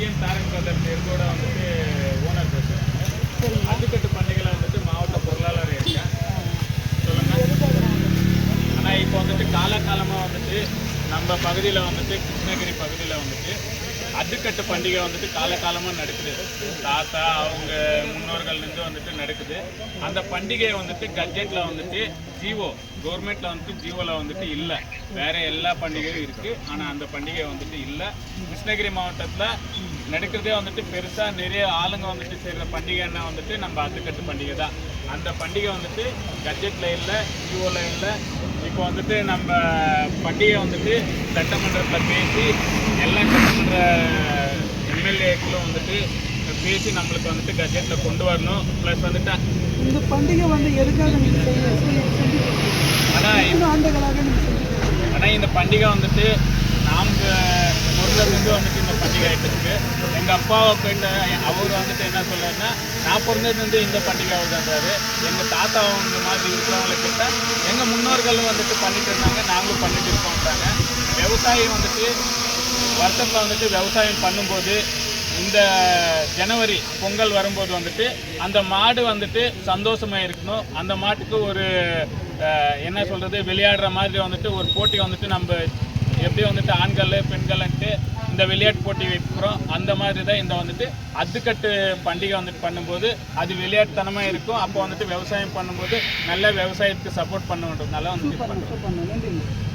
TN Tarak brother பேர் வந்துட்டு owner பேசுவாங்க சரிங்க. அதுக்கட்டு பண்டிகையில் வந்துட்டு மாவட்ட பொருளாளர் இருக்கேன் சொல்லுங்க. ஆனால் இப்போ வந்துட்டு காலகாலமாக வந்துட்டு நம்ம பகுதியில் வந்துட்டு கிருஷ்ணகிரி பகுதியில் வந்துட்டு அதுக்கட்டு பண்டிகை வந்துட்டு காலகாலமாக நடக்குது. தாத்தா அவங்க முன்னோர்கள்லேருந்து வந்துட்டு நடக்குது. அந்த பண்டிகை வந்துட்டு கட்ஜெட்டில் வந்துட்டு ஜிஓ கவர்மெண்ட்டில் வந்துட்டு ஜிஓவில் வந்துட்டு இல்லை. வேறு எல்லா பண்டிகையும் இருக்குது ஆனால் அந்த பண்டிகை வந்துட்டு இல்லை. கிருஷ்ணகிரி மாவட்டத்தில் நடக்கிறதே வந்துட்டு பெருசாக நிறைய ஆளுங்க வந்துட்டு செய்கிற பண்டிகைன்னா வந்துட்டு நம்ம அத்துக்கட்டு பண்டிகை தான். அந்த பண்டிகை வந்துட்டு கட்ஜெட்டில் இல்லை ஜிஓவில் இல்லை. இப்போ வந்துட்டு நம்ம பண்டிகை வந்துட்டு சட்டமன்றத்தில் பேசி எல்லா சட்டமன்ற எம்எல்ஏக்களும் வந்துட்டு பேசி நம்மளுக்கு வந்துட்டு கட்ஜெட்டில் கொண்டு வரணும் ப்ளஸ் வந்துட்டு இந்த பண்டிகை வந்து எதுக்காக? ஆனால் ஆண்டுகளாக? ஆனால் இந்த பண்டிகை வந்துட்டு நாங்கள் பிறந்ததுலேருந்து வந்துட்டு இந்த பண்டிகை ஆகிட்டு இருக்கு எங்கள் அப்பாவை போயிட்டு அவர் வந்துட்டு என்ன சொல்றாருன்னா நான் பிறந்ததுலேருந்து இந்த பண்டிகை வருதாரு எங்கள் தாத்தா அவங்க மாதிரி இருக்கிறவங்கள கேட்டால் எங்கள் முன்னோர்கள் வந்துட்டு பண்ணிட்டு இருந்தாங்க நாங்களும் பண்ணிட்டு இருக்கோம்ன்றாங்க விவசாயம் வந்துட்டு வருஷத்தில் வந்துட்டு விவசாயம் பண்ணும்போது இந்த ஜனவரி பொங்கல் வரும்போது வந்துட்டு அந்த மாடு வந்துட்டு சந்தோஷமாக இருக்கணும். அந்த மாட்டுக்கு ஒரு என்ன சொல்கிறது விளையாடுற மாதிரி வந்துட்டு ஒரு போட்டி வந்துட்டு நம்ம எப்படி வந்துட்டு ஆண்கள் பெண்கள்ன்ட்டு இந்த விளையாட்டு போட்டி வைக்கிறோம். அந்த மாதிரி தான் இந்த வந்துட்டு அதுக்கட்டு பண்டிகை வந்துட்டு பண்ணும்போது அது விளையாட்டுத்தனமாக இருக்கும். அப்போ வந்துட்டு விவசாயம் பண்ணும்போது நல்ல விவசாயத்துக்கு சப்போர்ட் பண்ணுன்றதுனால வந்துட்டு நல்லா வந்துட்டு சூப்பர்